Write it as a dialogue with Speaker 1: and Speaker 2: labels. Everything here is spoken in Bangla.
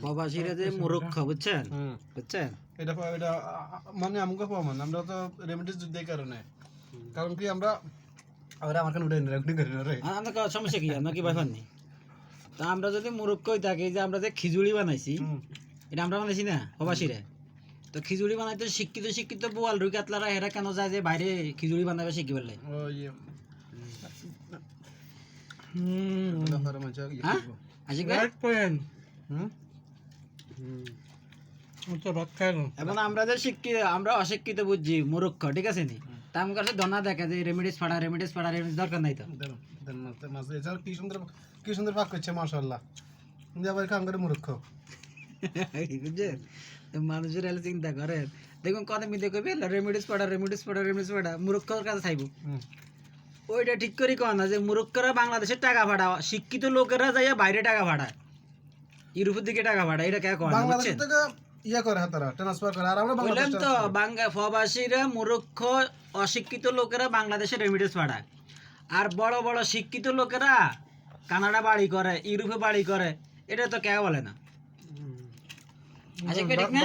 Speaker 1: প্রবাসীরা যে মূর্খ বুঝছেন? বুঝছেন?
Speaker 2: এটা এটা আ- আ- মানে আমাকে আমরা তো রেমিডিস দিতে কারণে। কারণ কি আমরা আরে আমার কাছে উঠে রেকর্ডিং করি না রে।
Speaker 1: আমরা সমস্যা কি? আমরা কি ব্যাপার নেই? তা আমরা যদি মূর্খ হই থাকি যে আমরা যে খিচুড়ি বানাইছি এটা আমরা বানাইছি না প্রবাসীরা? তো খিচুড়ি বানাইতে শিক্ষিত শিক্ষিত বোয়াল রুই কাতলারা এরা কেন যায় যে বাইরে খিচুড়ি বানাবে শিখি বললে?
Speaker 2: ও ইয়ে।
Speaker 3: হুম।
Speaker 1: আশিক ভাই এবং আমরা যে শিক্ষিত আমরা অশিক্ষিত বুঝছি মূর্খ ঠিক আছে নি তা আমার কাছে দনা দেখে যে রেমিডিস ফাড়া রেমিডিস ফাড়া রেমিডিস দরকার নাই তো
Speaker 2: কি সুন্দর কি সুন্দর পাক করছে মাশাআল্লাহ যে আবার কাম করে মূর্খ
Speaker 1: বুঝছেন মানুষের এলে চিন্তা করে দেখুন কত মিলে কবি রেমিডিস ফাড়া রেমিডিস ফাড়া রেমিডিস ফাড়া মূর্খর কাছে চাইব
Speaker 2: হুম
Speaker 1: ওইটা ঠিক করে কয় না যে মূর্খরা বাংলাদেশের টাকা ভাড়া শিক্ষিত লোকেরা যাইয়া বাইরে টাকা ভাড়ায়। ইউরোপের দিকে টাকা ভাড়া এটা কে কয়
Speaker 2: বাংলাদেশ থেকে ইয়া করে হাতারা ট্রান্সফার করে আর আমরা
Speaker 1: বললাম তো বাংলা প্রবাসীরা মূর্খ অশিক্ষিত লোকেরা বাংলাদেশে রেমিডেন্স পাঠায় আর বড় বড় শিক্ষিত লোকেরা কানাডা বাড়ি করে ইউরোপে বাড়ি করে এটা তো কে বলে না? আচ্ছা, কে ঠিক না?